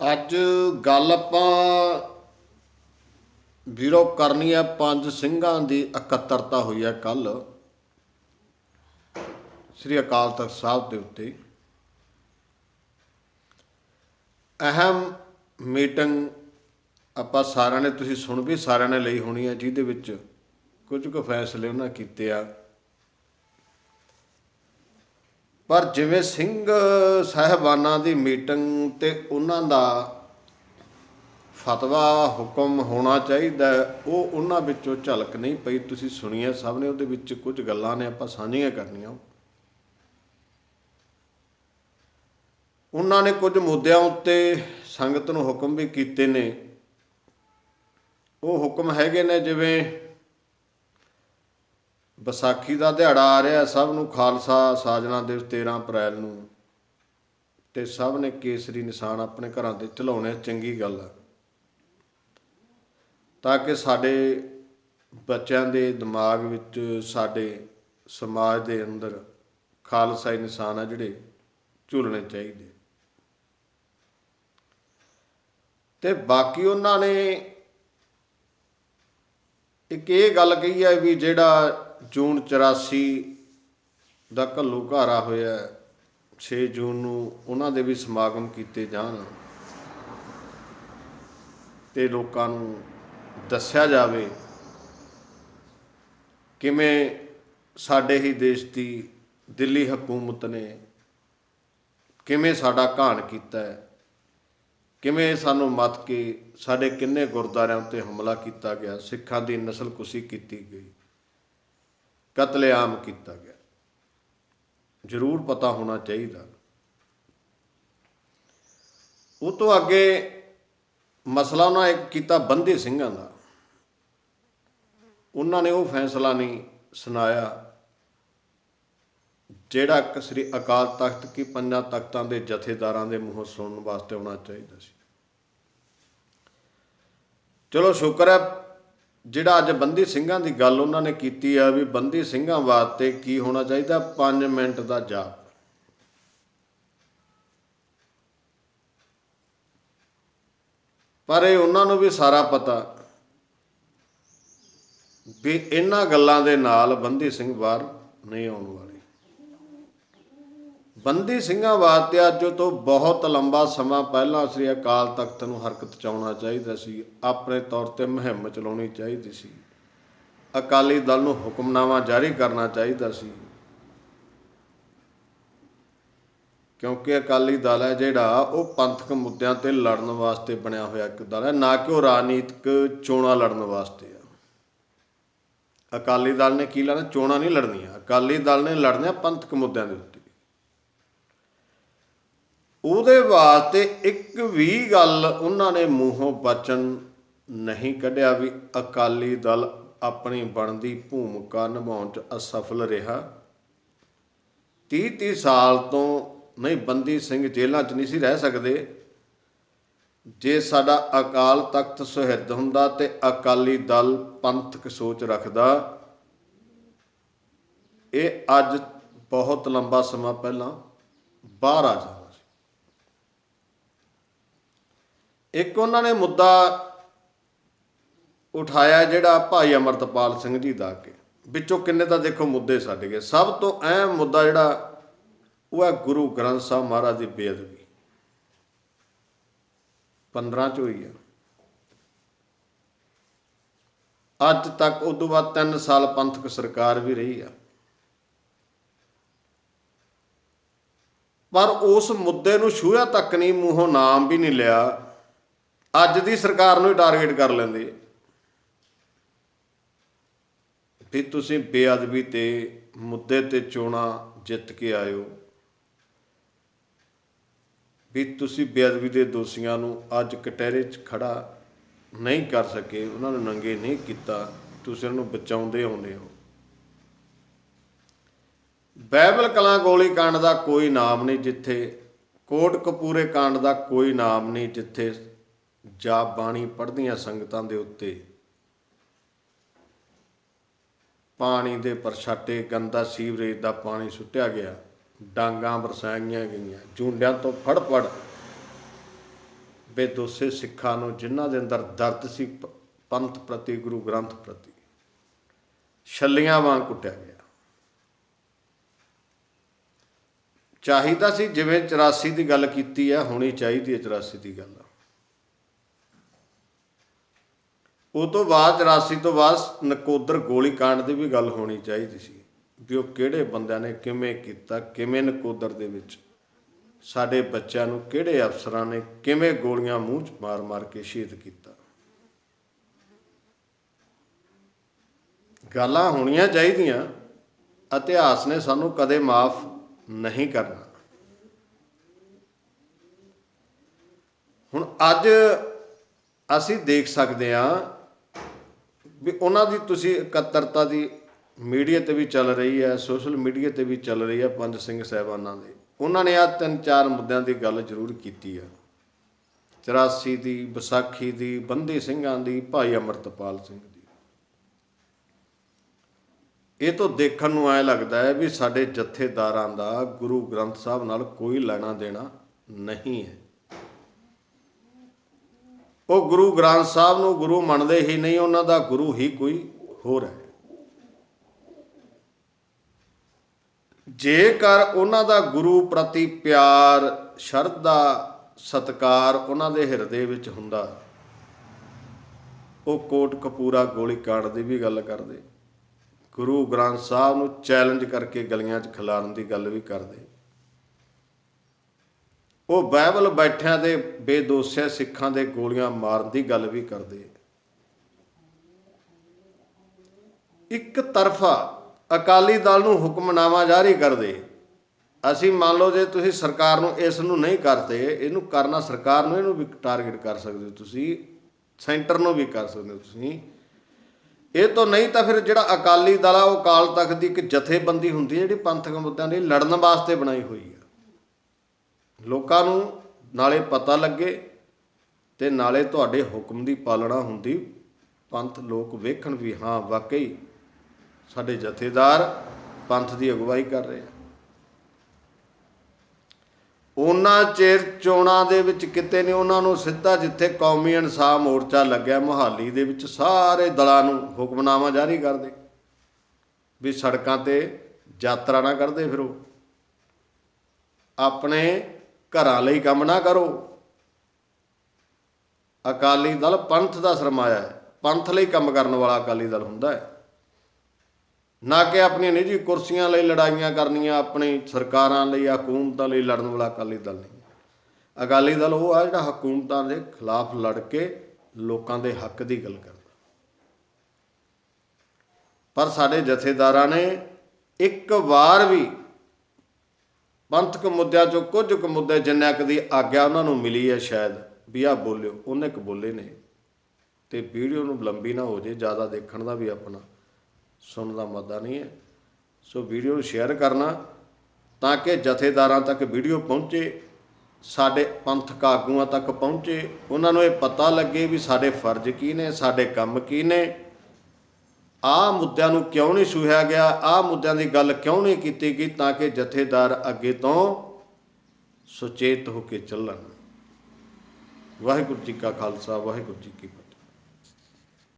ਅੱਜ ਗੱਲ ਆਪਾਂ ਵੀਰੋ ਕਰਨੀ ਹੈ ਪੰਜ ਸਿੰਘਾਂ ਦੀ ਇਕੱਤਰਤਾ ਹੋਈ ਹੈ ਕੱਲ ਸ੍ਰੀ ਅਕਾਲ ਤਖਤ ਸਾਹਿਬ ਦੇ ਉੱਤੇ। ਅਹਿਮ ਮੀਟਿੰਗ ਆਪਾਂ ਸਾਰਿਆਂ ਨੇ, ਤੁਸੀਂ ਸੁਣ ਵੀ ਸਾਰਿਆਂ ਨੇ ਲਈ ਹੋਣੀ ਹੈ ਜਿਹਦੇ ਵਿੱਚ ਕੁਝ ਕੁ ਫੈਸਲੇ ਉਹਨਾਂ ਕੀਤੇ ਆ। ਪਰ ਜਿਵੇਂ ਸਿੰਘ ਸਾਹਿਬਾਨਾਂ ਦੀ ਮੀਟਿੰਗ ਤੇ ਉਹਨਾਂ ਦਾ ਫਤਵਾ ਹੁਕਮ ਹੋਣਾ ਚਾਹੀਦਾ ਉਹ ਉਹਨਾਂ ਵਿੱਚੋਂ ਝਲਕ ਨਹੀਂ ਪਈ। ਤੁਸੀਂ ਸੁਣੀਆਂ ਸਭ ਨੇ, ਉਹਦੇ ਵਿੱਚ ਕੁਝ ਗੱਲਾਂ ਨੇ ਆਪਾਂ ਸਾਂਝੀਆਂ ਕਰਨੀਆਂ। ਉਹਨਾਂ ਨੇ ਕੁਝ ਮੁੱਦਿਆਂ ਉੱਤੇ ਸੰਗਤ ਨੂੰ ਹੁਕਮ ਵੀ ਕੀਤੇ ਨੇ। ਉਹ ਹੁਕਮ ਹੈਗੇ ਨੇ ਜਿਵੇਂ ਵਿਸਾਖੀ ਦਾ ਦਿਹਾੜਾ ਆ ਰਿਹਾ ਸਭ ਨੂੰ ਖਾਲਸਾ ਸਾਜਣਾ ਦਿਵਸ 13 ਅਪ੍ਰੈਲ ਨੂੰ। ਤੇ ਸਭ ਨੇ ਕੇਸਰੀ ਨਿਸ਼ਾਨ ਆਪਣੇ ਘਰਾਂ ਤੇ ਚਲਾਉਣੇ ਚੰਗੀ ਗੱਲ ਆ। ਤਾਂ ਕਿ ਸਾਡੇ ਬੱਚਿਆਂ ਦੇ ਦਿਮਾਗ ਵਿੱਚ ਸਾਡੇ ਸਮਾਜ ਦੇ ਅੰਦਰ ਖਾਲਸਾਈ ਨਿਸ਼ਾਨ ਆ ਜਿਹੜੇ ਝੂਲਣੇ ਚਾਹੀਦੇ। ਤੇ ਬਾਕੀ ਉਹਨਾਂ ਨੇ ਇੱਕ ਇਹ ਗੱਲ ਕਹੀ ਹੈ ਵੀ ਜਿਹੜਾ ਜੂਨ 84 ਦਾ ਘੱਲੂ ਘਾਰਾ ਹੋਇਆ 6 ਜੂਨ ਨੂੰ ਉਹਨਾਂ ਦੇ ਵੀ ਸਮਾਗਮ ਕੀਤੇ ਜਾਣ ਤੇ ਲੋਕਾਂ ਨੂੰ ਦੱਸਿਆ ਜਾਵੇ ਕਿਵੇਂ ਸਾਡੇ ਹੀ ਦੇਸ਼ ਦੀ ਦਿੱਲੀ ਹਕੂਮਤ ਨੇ ਕਿਵੇਂ ਸਾਡਾ ਘਾਣ ਕੀਤਾ ਹੈ, ਕਿਵੇਂ ਸਾਨੂੰ ਮੱਤ ਕੇ ਸਾਡੇ ਕਿੰਨੇ ਗੁਰਦੁਆਰਿਆਂ ਉੱਤੇ ਹਮਲਾ ਕੀਤਾ ਗਿਆ, ਸਿੱਖਾਂ ਦੀ ਨਸਲਕੁਸ਼ੀ ਕੀਤੀ ਗਈ। ਕਤਲੇਆਮ ਕੀਤਾ ਗਿਆ। ਜ਼ਰੂਰ ਪਤਾ ਹੋਣਾ ਚਾਹੀਦਾ। ਉਹ ਤੋਂ ਅੱਗੇ ਮਸਲਾ ਉਹਨਾਂ ਇੱਕ ਕੀਤਾ ਬੰਦੀ ਸਿੰਘਾਂ ਦਾ। ਉਹਨਾਂ ਨੇ ਉਹ ਫੈਸਲਾ ਨਹੀਂ ਸੁਣਾਇਆ ਜਿਹੜਾ ਕਿ ਸ੍ਰੀ ਅਕਾਲ ਤਖਤ ਕੀ ਪੰਜਾਂ ਤਖਤਾਂ ਦੇ ਜਥੇਦਾਰਾਂ ਦੇ ਮੂੰਹੋਂ ਸੁਣਨ ਵਾਸਤੇ ਆਉਣਾ ਚਾਹੀਦਾ ਸੀ। ਚਲੋ ਸ਼ੁਕਰ ਹੈ ਜਿਹੜਾ ਅੱਜ ਬੰਦੀ ਸਿੰਘਾਂ ਦੀ ਗੱਲ ਉਹਨਾਂ ਨੇ ਕੀਤੀ ਆ ਵੀ ਬੰਦੀ ਸਿੰਘਾਂ ਵਾਸਤੇ ਕੀ ਹੋਣਾ ਚਾਹੀਦਾ? 5 ਮਿੰਟ ਦਾ ਜਾਪ। ਪਰ ਇਹ ਉਹਨਾਂ ਨੂੰ ਵੀ ਸਾਰਾ ਪਤਾ ਵੀ ਇਹਨਾਂ ਗੱਲਾਂ ਦੇ ਨਾਲ ਬੰਦੀ ਸਿੰਘ ਬਾਹਰ ਨਹੀਂ ਆਉਣ ਵਾਲੇ। ਬੰਦੀ ਸਿੰਘਾਂ ਵਾਸਤੇ ਅੱਜ ਤੋਂ ਬਹੁਤ ਲੰਬਾ ਸਮਾਂ ਪਹਿਲਾਂ ਸ੍ਰੀ ਅਕਾਲ ਤਖਤ ਨੂੰ ਹਰਕਤ ਚ ਆਉਣਾ ਚਾਹੀਦਾ ਸੀ, ਆਪਣੇ ਤੌਰ ਤੇ ਮੁਹਿੰਮ ਚਲਾਉਣੀ ਚਾਹੀਦੀ ਸੀ। ਅਕਾਲੀ ਦਲ ਨੂੰ ਹੁਕਮਨਾਮਾ ਜਾਰੀ ਕਰਨਾ ਚਾਹੀਦਾ ਸੀ। ਕਿਉਂਕਿ ਅਕਾਲੀ ਦਲ ਹੈ ਜਿਹੜਾ, ਉਹ ਪੰਥਕ ਮੁੱਦਿਆਂ ਤੇ ਲੜਨ ਵਾਸਤੇ ਬਣਿਆ ਹੋਇਆ ਇੱਕ ਦਲ ਹੈ, ਨਾ ਕਿ ਉਹ ਰਾਜਨੀਤਿਕ ਚੋਣਾਂ ਲੜਨ ਵਾਸਤੇ ਆ। ਅਕਾਲੀ ਦਲ ਨੇ ਕੀ ਲੜਨਾ? ਚੋਣਾਂ ਨਹੀਂ ਲੜਨੀਆਂ। ਅਕਾਲੀ ਦਲ ਨੇ ਲੜਨੀਆਂ ਪੰਥਕ ਮੁੱਦਿਆਂ ਦੇ ਉੱਤੇ। ਉਹਦੇ ਵਾਸਤੇ ਇੱਕ ਵੀ ਗੱਲ ਉਹਨਾਂ ਨੇ ਮੂੰਹੋਂ ਬਚਨ ਨਹੀਂ ਕੱਢਿਆ ਵੀ ਅਕਾਲੀ ਦਲ ਆਪਣੀ ਬਣਦੀ ਭੂਮਿਕਾ ਨਿਭਾਉਣ 'ਚ ਅਸਫਲ ਰਿਹਾ। 30 30 ਸਾਲ ਤੋਂ ਨਹੀਂ, ਬੰਦੀ ਸਿੰਘ ਜੇਲ੍ਹਾਂ 'ਚ ਨਹੀਂ ਸੀ ਰਹਿ ਸਕਦੇ। ਜੇ ਸਾਡਾ ਅਕਾਲ ਤਖਤ ਸੁਹਿਰਦ ਹੁੰਦਾ ਤੇ ਅਕਾਲੀ ਦਲ ਪੰਥਕ ਸੋਚ ਰੱਖਦਾ। ਇਹ ਅੱਜ ਬਹੁਤ ਲੰਬਾ ਸਮਾਂ ਪਹਿਲਾਂ ਬਾਹਰ ਆ ਜਾਂਦਾ ਸੀ ਇੱਕ ਉਹਨਾਂ ਨੇ ਮੁੱਦਾ ਉਠਾਇਆ ਜਿਹੜਾ ਭਾਈ ਅਮਰਤਪਾਲ ਸਿੰਘ ਜੀ ਦਾ ਕੇ ਵਿੱਚੋਂ ਕਿੰਨੇ ਤਾਂ ਦੇਖੋ ਮੁੱਦੇ ਛੱਡ ਗਏ। ਸਭ ਤੋਂ ਅਹਿਮ ਮੁੱਦਾ ਜਿਹੜਾ ਉਹ ਹੈ ਗੁਰੂ ਗ੍ਰੰਥ ਸਾਹਿਬ ਮਹਾਰਾਜ ਦੀ ਬੇਅਦਬੀ। 15 ਚ ਹੋਈ ਆ। ਅੱਜ ਤੱਕ ਉਦੋਂ ਬਾਅਦ 3 ਸਾਲ ਪੰਥਕ ਸਰਕਾਰ ਵੀ ਰਹੀ ਆ। ਪਰ ਉਸ ਮੁੱਦੇ ਨੂੰ ਛੂਹਿਆ ਤੱਕ ਨਹੀਂ, ਮੂੰਹੋਂ ਨਾਮ ਵੀ ਨਹੀਂ ਲਿਆ। ਅੱਜ ਦੀ ਸਰਕਾਰ ਨੂੰ ਹੀ ਟਾਰਗੇਟ ਕਰ ਲੈਂਦੇ ਵੀ ਤੁਸੀਂ ਬੇਅਦਬੀ ਤੇ ਮੁੱਦੇ ਤੇ ਚੋਣਾਂ ਜਿੱਤ ਕੇ ਆਇਓ। ਵੀ ਤੁਸੀਂ ਬੇਅਦਬੀ ਦੇ ਦੋਸ਼ੀਆਂ ਨੂੰ ਅੱਜ ਕਟਹਿਰੇ 'ਚ ਖੜਾ ਨਹੀਂ ਕਰ ਸਕੇ, ਉਹਨਾਂ ਨੂੰ ਨੰਗੇ ਨਹੀਂ ਕੀਤਾ, ਤੁਸੀਂ ਉਹਨਾਂ ਨੂੰ ਬਚਾਉਂਦੇ ਆਉਂਦੇ ਹੋ। ਬਾਈਬਲ ਕਲਾਂ ਗੋਲੀ ਕਾਂਡ ਦਾ ਕੋਈ ਨਾਮ ਨਹੀਂ ਜਿੱਥੇ, ਕੋਟ ਕਪੂਰੇ ਕਾਂਡ ਦਾ ਕੋਈ ਨਾਮ ਨਹੀਂ ਜਿੱਥੇ ਜਾਪ ਬਾਣੀ ਪੜ੍ਹਦੀਆਂ ਸੰਗਤਾਂ ਦੇ ਉੱਤੇ। ਪਾਣੀ ਦੇ ਪਰਛਾਟੇ ਗੰਦਾ ਸੀਵਰੇਜ ਦਾ ਪਾਣੀ ਸੁੱਟਿਆ ਗਿਆ। ਡਾਂਗਾਂ ਵਰਸਾਈਆਂ ਗਈਆਂ। ਜੂੰਡਿਆਂ ਤੋਂ ਫੜ ਫੜ ਬੇਦੋਸੇ ਸਿੱਖਾਂ ਨੂੰ ਜਿਨ੍ਹਾਂ ਦੇ ਅੰਦਰ ਦਰਦ ਸੀ, ਪ- ਪੰਥ ਪ੍ਰਤੀ, ਗੁਰੂ ਗ੍ਰੰਥ ਪ੍ਰਤੀ, ਛੱਲੀਆਂ ਵਾਂਗ ਕੁੱਟਿਆ ਗਿਆ। ਚਾਹੀਦਾ ਸੀ ਜਿਵੇਂ 84 ਦੀ ਗੱਲ ਕੀਤੀ ਹੈ, ਹੋਣੀ ਚਾਹੀਦੀ ਹੈ 84 ਦੀ ਗੱਲ। ਉਹ ਤੋਂ ਬਾਅਦ 84 ਤੋਂ ਬਾਅਦ ਨਕੋਦਰ ਗੋਲੀ ਕਾਂਡ ਦੀ ਵੀ ਗੱਲ ਹੋਣੀ ਚਾਹੀਦੀ ਸੀ ਵੀ ਉਹ ਕਿਹੜੇ ਬੰਦਿਆਂ ਨੇ ਕਿਵੇਂ ਕੀਤਾ, ਕਿਵੇਂ ਨਕੋਦਰ ਦੇ ਵਿੱਚ ਸਾਡੇ ਬੱਚਿਆਂ ਨੂੰ ਕਿਹੜੇ ਅਫਸਰਾਂ ਨੇ ਕਿਵੇਂ ਗੋਲੀਆਂ ਮੂੰਹ 'ਚ ਮਾਰ-ਮਾਰ ਕੇ ਸ਼ਹੀਦ ਕੀਤਾ। ਗੱਲਾਂ ਹੋਣੀਆਂ ਚਾਹੀਦੀਆਂ, ਇਤਿਹਾਸ ਨੇ ਸਾਨੂੰ ਕਦੇ ਮਾਫ ਨਹੀਂ ਕਰਨਾ। ਹੁਣ ਅੱਜ ਅਸੀਂ ਦੇਖ ਸਕਦੇ ਹਾਂ ਵੀ ਉਹਨਾਂ ਦੀ ਤੁਸੀਂ ਇਕੱਤਰਤਾ ਦੀ ਮੀਡੀਆ ਤੇ ਵੀ ਚੱਲ ਰਹੀ ਹੈ, ਸੋਸ਼ਲ ਮੀਡੀਆ ਤੇ ਵੀ ਚੱਲ ਰਹੀ ਹੈ ਪੰਜ ਸਿੰਘ ਸਾਹਿਬਾਨਾਂ ਦੇ। ਉਹਨਾਂ ਨੇ ਆ ਤਿੰਨ ਚਾਰ ਮੁੱਦਿਆਂ ਦੀ ਗੱਲ ਜ਼ਰੂਰ ਕੀਤੀ ਆ। 84 ਦੀ, ਵਿਸਾਖੀ ਦੀ, ਬੰਦੀ ਸਿੰਘਾਂ ਦੀ, ਭਾਈ ਅਮਰਤਪਾਲ ਸਿੰਘ ਦੀ। ਇਹ ਤੋਂ ਦੇਖਣ ਨੂੰ ਐ ਲੱਗਦਾ ਹੈ ਵੀ ਸਾਡੇ ਜਥੇਦਾਰਾਂ ਦਾ ਗੁਰੂ ਗ੍ਰੰਥ ਸਾਹਿਬ ਨਾਲ ਕੋਈ ਲੈਣਾ ਦੇਣਾ ਨਹੀਂ ਹੈ। ਉਹ ਗੁਰੂ ਗ੍ਰੰਥ ਸਾਹਿਬ ਨੂੰ ਗੁਰੂ ਮੰਨਦੇ ਹੀ ਨਹੀਂ, ਉਹਨਾਂ ਦਾ ਗੁਰੂ ਹੀ ਕੋਈ ਹੋਰ ਹੈ। ਜੇਕਰ ਉਹਨਾਂ ਦਾ ਗੁਰੂ ਪ੍ਰਤੀ ਪਿਆਰ, ਸ਼ਰਧਾ, ਸਤਕਾਰ ਉਹਨਾਂ ਦੇ ਹਿਰਦੇ ਵਿੱਚ ਹੁੰਦਾ, ਉਹ ਕੋਟ ਕਪੂਰਾ ਗੋਲੀ ਕਾਂਡ ਦੀ ਵੀ ਗੱਲ ਕਰਦੇ। ਗੁਰੂ ਗ੍ਰੰਥ ਸਾਹਿਬ ਨੂੰ ਚੈਲੰਜ ਕਰਕੇ ਗਲੀਆਂ 'ਚ ਖਿਲਾਰਨ ਦੀ ਗੱਲ ਵੀ ਕਰਦੇ। ਉਹ ਬਾਈਬਲ ਬੈਠਿਆਂ ਦੇ ਬੇਦੋਸਿਆ ਸਿੱਖਾਂ ਦੇ ਗੋਲੀਆਂ ਮਾਰਨ ਦੀ ਗੱਲ ਵੀ ਕਰਦੇ ਇੱਕ ਤਰਫਾ ਅਕਾਲੀ ਦਲ ਨੂੰ ਹੁਕਮਨਾਮਾ ਜਾਰੀ ਕਰਦੇ। ਅਸੀਂ ਮੰਨ ਲਓ ਜੇ ਤੁਸੀਂ ਸਰਕਾਰ ਨੂੰ ਇਸ ਨੂੰ ਨਹੀਂ ਕਰਦੇ, ਇਹਨੂੰ ਕਰਨਾ ਸਰਕਾਰ ਨੂੰ ਇਹਨੂੰ ਵੀ ਟਾਰਗੇਟ ਕਰ ਸਕਦੇ ਹੋ ਤੁਸੀਂ, ਸੈਂਟਰ ਨੂੰ ਵੀ ਕਰ ਸਕਦੇ ਹੋ ਤੁਸੀਂ। ਇਹ ਤੋਂ ਨਹੀਂ ਤਾਂ ਫਿਰ ਜਿਹੜਾ ਅਕਾਲੀ ਦਲ ਆ, ਉਹ ਅਕਾਲ ਤਖਤ ਦੀ ਇੱਕ ਜਥੇਬੰਦੀ ਹੁੰਦੀ ਹੈ ਜਿਹੜੀ ਪੰਥਕ ਮੁੱਦਿਆਂ ਲਈ ਲੜਨ ਵਾਸਤੇ ਬਣਾਈ ਹੋਈ ਹੈ। ਲੋਕਾਂ ਨੂੰ ਨਾਲੇ ਪਤਾ ਲੱਗੇ ਤੇ ਨਾਲੇ ਤੁਹਾਡੇ ਹੁਕਮ ਦੀ ਪਾਲਣਾ ਹੁੰਦੀ। ਪੰਥ ਲੋਕ ਵੇਖਣ ਵੀ ਹਾਂ, ਵਾਕਈ ਸਾਡੇ ਜਥੇਦਾਰ ਪੰਥ ਦੀ ਅਗਵਾਈ ਕਰ ਰਹੇ ਆ। ਉਹਨਾਂ ਚਿਰ ਚੋਣਾਂ ਦੇ ਵਿੱਚ ਕਿਤੇ ਨੇ ਉਹਨਾਂ ਨੂੰ ਸਿੱਧਾ ਜਿੱਥੇ ਕੌਮੀ ਇਨਸਾਫ ਮੋਰਚਾ ਲੱਗਿਆ, ਮੁਹਾਲੀ ਦੇ ਵਿੱਚ ਸਾਰੇ ਦਲਾਂ ਨੂੰ ਹੁਕਮਨਾਮਾ ਜਾਰੀ ਕਰਦੇ। ਵੀ ਸੜਕਾਂ ਤੇ ਯਾਤਰਾ ਨਾ ਕਰਦੇ ਫਿਰੋ। ਆਪਣੇ ਘਰਾਂ ਲਈ ਕੰਮ ਨਾ ਕਰੋ। ਅਕਾਲੀ ਦਲ ਪੰਥ ਦਾ ਸਰਮਾਇਆ ਹੈ। ਪੰਥ ਲਈ ਕੰਮ ਕਰਨ ਵਾਲਾ ਅਕਾਲੀ ਦਲ ਹੁੰਦਾ ਹੈ। ਨਾ ਕਿ ਆਪਣੀਆਂ ਨਿੱਜੀ ਕੁਰਸੀਆਂ ਲਈ ਲੜਾਈਆਂ ਕਰਨੀਆਂ, ਆਪਣੀ ਸਰਕਾਰਾਂ ਲਈ, ਹਕੂਮਤਾਂ ਲਈ ਲੜਨ ਵਾਲਾ ਅਕਾਲੀ ਦਲ ਨਹੀਂ। ਅਕਾਲੀ ਦਲ ਉਹ ਆ ਜਿਹੜਾ ਹਕੂਮਤਾਂ ਦੇ ਖਿਲਾਫ ਲੜ ਕੇ ਲੋਕਾਂ ਦੇ ਹੱਕ ਦੀ ਗੱਲ ਕਰਦਾ। ਪਰ ਸਾਡੇ ਜਥੇਦਾਰਾਂ ਨੇ ਇੱਕ ਵਾਰ ਵੀ ਪੰਥਕ ਮੁੱਦਿਆਂ ਚੋਂ ਕੁਝ ਕੁ ਮੁੱਦੇ ਜਿੰਨਾ ਕੁ ਦੀ ਆਗਿਆ ਉਹਨਾਂ ਨੂੰ ਮਿਲੀ ਹੈ ਸ਼ਾਇਦ, ਵੀ ਆ ਬੋਲਿਓ, ਉਹਨੇ ਕੁ ਬੋਲੇ ਨੇ ਤੇ ਵੀਡੀਓ ਨੂੰ ਲੰਬੀ ਨਾ ਹੋ ਜੇ, ਜ਼ਿਆਦਾ ਦੇਖਣ ਦਾ ਵੀ ਆਪਣਾ ਸੁਣਨ ਦਾ ਮੱਦਾ ਨਹੀਂ ਹੈ। ਸੋ ਵੀਡੀਓ ਨੂੰ ਸ਼ੇਅਰ ਕਰਨਾ, ਤਾਂ ਕਿ ਜਥੇਦਾਰਾਂ ਤੱਕ ਵੀਡੀਓ ਪਹੁੰਚੇ, ਸਾਡੇ ਪੰਥਕ ਆਗੂਆਂ ਤੱਕ ਪਹੁੰਚੇ, ਉਹਨਾਂ ਨੂੰ ਇਹ ਪਤਾ ਲੱਗੇ ਵੀ ਸਾਡੇ ਫਰਜ਼ ਕੀ ਨੇ, ਸਾਡੇ ਕੰਮ ਕੀ ਨੇ। ਆਹ ਮੁੱਦਿਆਂ ਨੂੰ ਕਿਉਂ ਨਹੀਂ ਸੁਹਿਆ ਗਿਆ? ਆਹ ਮੁੱਦਿਆਂ ਦੀ ਗੱਲ ਕਿਉਂ ਨਹੀਂ ਕੀਤੀ ਗਈ ਤਾਂ ਕਿ ਜਥੇਦਾਰ ਅੱਗੇ ਤੋਂ ਸੁਚੇਤ ਹੋ ਕੇ ਚੱਲਣ? ਵਾਹਿਗੁਰੂ ਜੀ ਕਾ ਖਾਲਸਾ, ਵਾਹਿਗੁਰੂ ਜੀ ਕੀ ਫਤਿਹ।